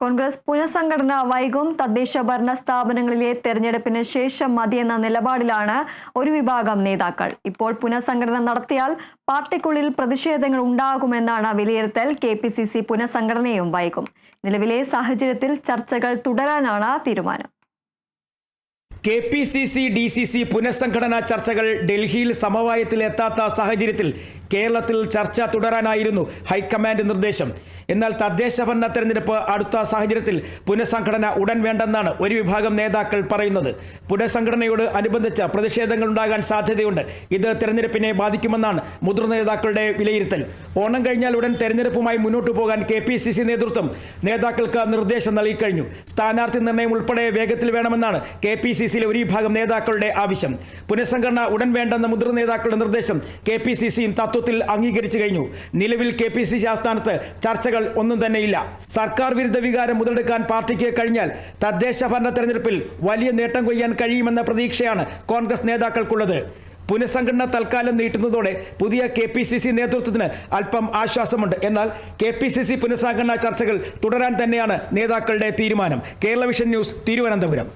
കോൺഗ്രസ് പുനഃസംഘടന വൈകും തദ്ദേശ ഭരണ സ്ഥാപനങ്ങളിലെ തെരഞ്ഞെടുപ്പിന് ശേഷം മതിയെന്ന നിലപാടിലാണ് ഒരു വിഭാഗം നേതാക്കൾ. ഇപ്പോൾ പുനഃസംഘടന നടത്തിയാൽ പാർട്ടിക്കുള്ളിൽ പ്രതിഷേധങ്ങൾ ഉണ്ടാകുമെന്നാണ് വിലയിരുത്തൽ കെ പി സി സി പുനഃസംഘടനയും വൈകും നിലവിലെ സാഹചര്യത്തിൽ ചർച്ചകൾ തുടരാനാണ് തീരുമാനം. K P C C D C C പുനഃസംഘടനാ ചർച്ചകൾ ഡൽഹിയിൽ സമവായത്തിൽ എത്താത്ത സാഹചര്യത്തിൽ കേരളത്തിൽ ചർച്ച തുടരാനായിരുന്നു ഹൈക്കമാൻഡ് നിർദ്ദേശം. എന്നാൽ തദ്ദേശ ഭരണ തെരഞ്ഞെടുപ്പ് അടുത്ത സാഹചര്യത്തിൽ പുനഃസംഘടന ഉടൻ വേണ്ടെന്നാണ് ഒരു വിഭാഗം നേതാക്കൾ പറയുന്നത്. പുനഃസംഘടനയോട് അനുബന്ധിച്ച് പ്രതിഷേധങ്ങൾ ഉണ്ടാകാൻ സാധ്യതയുണ്ട്. ഇത് തെരഞ്ഞെടുപ്പിനെ ബാധിക്കുമെന്നാണ് മുതിർന്ന നേതാക്കളുടെ വിലയിരുത്തൽ. ഓണം കഴിഞ്ഞാൽ ഉടൻ തെരഞ്ഞെടുപ്പുമായി മുന്നോട്ടു പോകാൻ കെ പി സി സി നേതൃത്വം നേതാക്കൾക്ക് നിർദ്ദേശം നൽകിക്കഴിഞ്ഞു. സ്ഥാനാർത്ഥി നിർണയം ഉൾപ്പെടെ വേഗത്തിൽ വേണമെന്നാണ് കെ പി സി സിയിലെ ഒരു വിഭാഗം നേതാക്കളുടെ ആവശ്യം. പുനഃസംഘടന ഉടൻ വേണ്ടെന്ന മുതിർന്ന നേതാക്കളുടെ നിർദ്ദേശം കെ പി സി സിയും തത്വത്തിൽ അംഗീകരിച്ചു കഴിഞ്ഞു. നിലവിൽ കെ പി സി സി ആസ്ഥാനത്ത് ചർച്ചകൾ ഒന്നും തന്നെയില്ല. സർക്കാർ വിരുദ്ധ വികാരം മുതലെടുക്കാൻ പാർട്ടിക്ക് കഴിഞ്ഞാൽ തദ്ദേശ ഭരണ തെരഞ്ഞെടുപ്പിൽ വലിയ നേട്ടം കൊയ്യാൻ കഴിയുമെന്ന പ്രതീക്ഷയാണ് കോൺഗ്രസ് നേതാക്കൾക്കുള്ളത്. പുനഃസംഘടന തൽക്കാലം നീട്ടുന്നതോടെ പുതിയ കെ പി സി സി നേതൃത്വത്തിന് അല്പം ആശ്വാസമുണ്ട്. എന്നാൽ കെ പി സി സി പുനഃസംഘടനാ ചർച്ചകൾ തുടരാൻ തന്നെയാണ് നേതാക്കളുടെ തീരുമാനം. Kerala vision news Thiruvananthapuram.